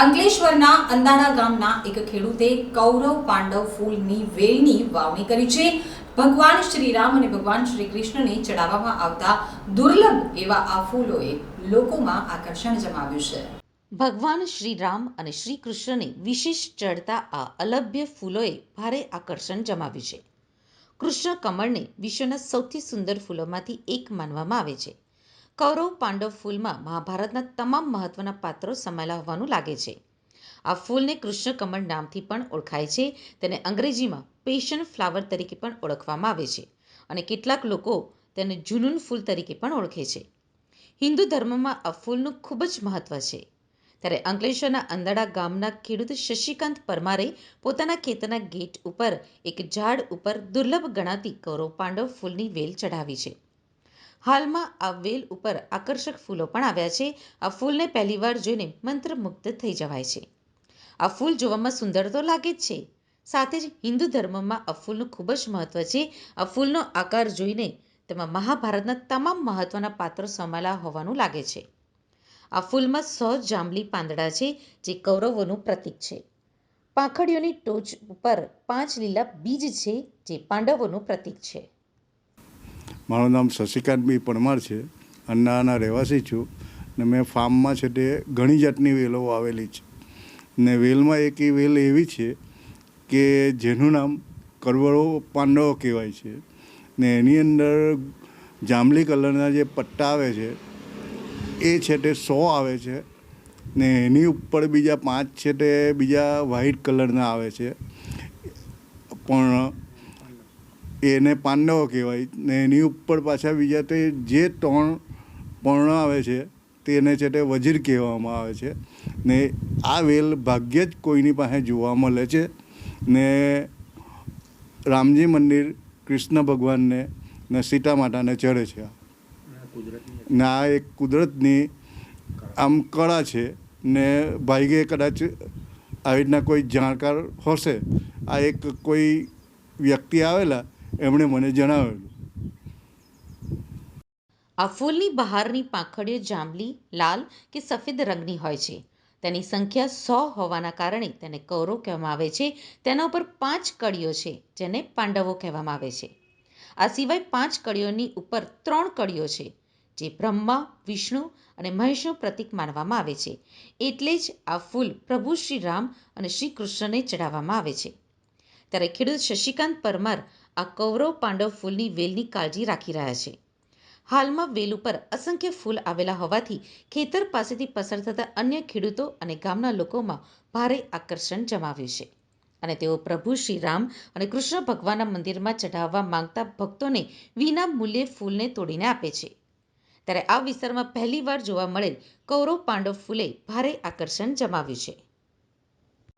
અંકલેશ્વરના અંદાણા ગામના એક ખેડૂતે કૌરવ પાંડવ ફૂલની વેલની વાવણી કરી છે. ભગવાન શ્રી રામ અને ભગવાન શ્રી કૃષ્ણને ચડાવવામાં આવતા દુર્લભ એવા આ ફૂલોએ લોકોમાં આકર્ષણ જમાવ્યું છે. ભગવાન શ્રી રામ અને શ્રી કૃષ્ણને વિશેષ ચડતા આ અલભ્ય ફૂલોએ ભારે આકર્ષણ જમાવ્યું છે. કૃષ્ણ કમળને વિશ્વના સૌથી સુંદર ફૂલોમાંથી એક માનવામાં આવે છે. કૌરવ પાંડવ ફૂલમાં મહાભારતના તમામ મહત્વના પાત્રો સમાયેલા હોવાનું લાગે છે. આ ફૂલને કૃષ્ણ કમળ નામથી પણ ઓળખાય છે. તેને અંગ્રેજીમાં પેશન ફ્લાવર તરીકે પણ ઓળખવામાં આવે છે અને કેટલાક લોકો તેને જુનૂન ફૂલ તરીકે પણ ઓળખે છે. હિન્દુ ધર્મમાં આ ફૂલનું ખૂબ જ મહત્વ છે. ત્યારે અંકલેશ્વરના અંદાડા ગામના ખેડૂત શશિકાંત પરમારે પોતાના ખેતરના ગેટ ઉપર એક ઝાડ ઉપર દુર્લભ ગણાતી કૌરવ પાંડવ ફૂલની વેલ ચઢાવી છે. હાલમાં આ વેલ ઉપર આકર્ષક ફૂલો પણ આવ્યા છે. આ ફૂલને પહેલીવાર જોઈને મંત્રમુગ્ધ થઈ જવાય છે. આ ફૂલ જોવામાં સુંદર તો લાગે જ છે. સાથે જ હિન્દુ ધર્મમાં આ ફૂલનું ખૂબ જ મહત્ત્વ છે. આ ફૂલનો આકાર જોઈને તેમાં મહાભારતના તમામ મહત્ત્વના પાત્રો સમાયેલા હોવાનું લાગે છે. આ ફૂલમાં સો જાંબલી પાંદડા છે, જે કૌરવોનું પ્રતીક છે. પાંખડીઓની ટોચ ઉપર પાંચ લીલા બીજ છે, જે પાંડવોનું પ્રતીક છે. મારું નામ શશિકાંત બી પરમાર છે અન્નાના રહેવાસી છું. ને મેં ફાર્મમાં છે તે ઘણી જાતની વેલો વાવેલી છે. ને વેલમાં એક એ વેલ એવી છે કે જેનું નામ કરવળો પાંડવો કહેવાય છે. ને એની અંદર જાંબલી કલરના જે પટ્ટા આવે છે, એ છે તે સો આવે છે. ને એની ઉપર બીજા પાંચ છે તે બીજા વ્હાઈટ કલરના આવે છે. પણ એને પાંડવો કહેવાય ને એની ઉપર પાછા બીજા તે જે ત્રણ પર્ણ આવે છે, તેને છે તે વજીર કહેવામાં આવે છે. ને આ વેલ ભાગ્યે જ કોઈની પાસે જોવા મળે છે. ને રામજી મંદિર કૃષ્ણ ભગવાનને ને સીતા માતાને ચડે છે. ને આ એક કુદરતની આમ કળા છે ને ભાઈગે કદાચ આવી રીતના કોઈ જાણકાર હશે. આ એક કોઈ વ્યક્તિ આવેલા એમણે મને જણાવેલું. આ ફૂલની બહારની પાંખડીઓ જાંબલી, લાલ કે સફેદ રંગની હોય છે. તેની સંખ્યા સો હોવાના કારણે તેને કૌરવ કહેવામાં આવે છે. તેના ઉપર પાંચ કડીઓ છે, જેને પાંડવો કહેવામાં આવે છે. આ સિવાય પાંચ કડીઓની ઉપર ત્રણ કડીઓ છે, જે બ્રહ્મા, વિષ્ણુ અને મહેશનું પ્રતીક માનવામાં આવે છે. એટલે જ આ ફૂલ પ્રભુ શ્રી રામ અને શ્રી કૃષ્ણને ચડાવવામાં આવે છે. ત્યારે ખેડૂત શશિકાંત પરમાર આ કૌરવ પાંડવ ફૂલની વેલની કાળજી રાખી રહ્યા છે. હાલમાં વેલ ઉપર અસંખ્ય ફૂલ આવેલા હોવાથી ખેતર પાસેથી પસાર થતા અન્ય ખેડૂતો અને ગામના લોકોમાં ભારે આકર્ષણ જમાવ્યું છે. અને તેઓ પ્રભુ શ્રી રામ અને કૃષ્ણ ભગવાનના મંદિરમાં ચઢાવવા માંગતા ભક્તોને વિના મૂલ્યે ફૂલને તોડીને આપે છે. ત્યારે આ વિસ્તારમાં પહેલીવાર જોવા મળેલ કૌરવ પાંડવ ફૂલે ભારે આકર્ષણ જમાવ્યું છે.